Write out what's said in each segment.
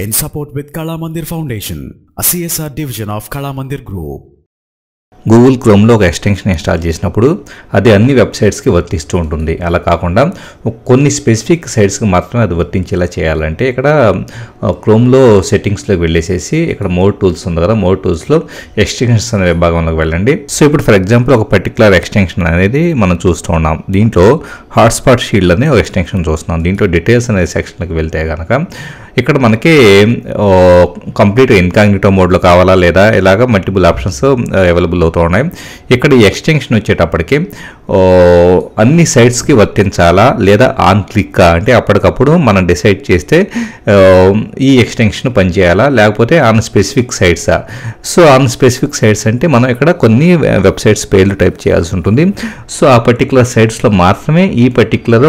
in support with Kala Mandir Foundation, a CSR division of Kala Mandir Group. Google క్రోమ్లో ఒక extension install చేసినప్పుడు అది అన్ని వెబ్సైట్స్కి వర్తిస్తూ ఉంటుంది. అలా కాకుండా కొన్ని స్పెసిఫిక్ సైట్స్కి మాత్రమే అది వర్తించేలా చేయాలంటే ఇక్కడ క్రోమ్లో సెట్టింగ్స్లోకి వెళ్ళేసేసి ఇక్కడ మోర్ టూల్స్ ఉంది కదా మోర్ టూల్స్లో ఎక్స్టెన్షన్స్ అనే విభాగంలోకి వెళ్ళండి. సో ఇప్పుడు ఫర్ ఎగ్జాంపుల్ ఒక పర్టికులర్ ఎక్స్టెన్షన్ అనేది మనం చూస్తూ ఉన్నాం. దీంట్లో హాట్స్పాట్ షీల్డ్ అనే ఒక ఎక్స్టెన్షన్ చూస్తున్నాం. దీంట్లో డీటెయిల్స్ అనే సెక్షన్కి వెళ్తే కనుక ఇక్కడ మనకి కంప్లీట్ ఇన్కాంగ్నిటో మోడ్లో కావాలా లేదా ఇలాగ మల్టిపుల్ ఆప్షన్స్ అవైలబుల్ అవుతూ ఉన్నాయి ఇక్కడ ఈ ఎక్స్టెన్షన్ వచ్చేటప్పటికి అన్ని సైట్స్కి వర్తించాలా లేదా ఆన్ క్లిక్ అంటే అప్పటికప్పుడు మనం డిసైడ్ చేస్తే ఈ ఎక్స్టెన్షన్ పనిచేయాలా లేకపోతే ఆన్ స్పెసిఫిక్ సైట్సా? సో ఆన్ స్పెసిఫిక్ సైట్స్ అంటే మనం ఇక్కడ కొన్ని వెబ్సైట్స్ పేర్లు టైప్ చేయాల్సి ఉంటుంది. సో ఆ పర్టికులర్ సైట్స్లో మాత్రమే ఈ పర్టికులర్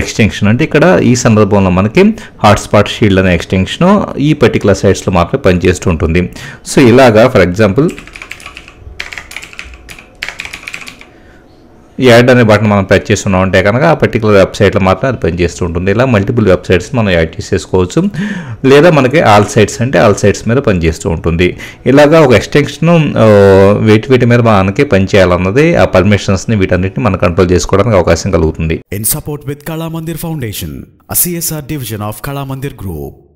ఎక్స్టెన్షన్ అంటే ఇక్కడ ఈ సందర్భంలో మనకి హాట్స్పాట్ షీల్డ్ అనే ఎక్స్టెన్షన్ ఈ పర్టికులర్ సైట్స్లో మాత్రమే పనిచేస్తూ ఉంటుంది. సో ఇలాగా ఫర్ ఎగ్జాంపుల్ యాడ్ అనే బటన్ మనం ప్రెస్ చేస్తున్నాం అంటే కనుక ఆ పర్టికులర్ వెబ్సైట్లో మాత్రం అది పనిచేస్తూ ఉంటుంది ఇలా మల్టిపుల్ వెబ్సైట్స్ మనం యాడ్ చేసేసుకోవచ్చు. లేదా మనకి ఆల్ సైట్స్ అంటే ఆల్ సైట్స్ మీద పనిచేస్తూ ఉంటుంది. ఇలాగా ఒక ఎక్స్టెన్షన్ వీటి వీటి మీద మనకి పనిచేయాలన్నది ఆ పర్మిషన్స్ని వీటన్నిటిని మనం కంట్రోల్ చేసుకోవడానికి అవకాశం కలుగుతుంది. In support with Kalamandir foundation Foundation, a CSR division of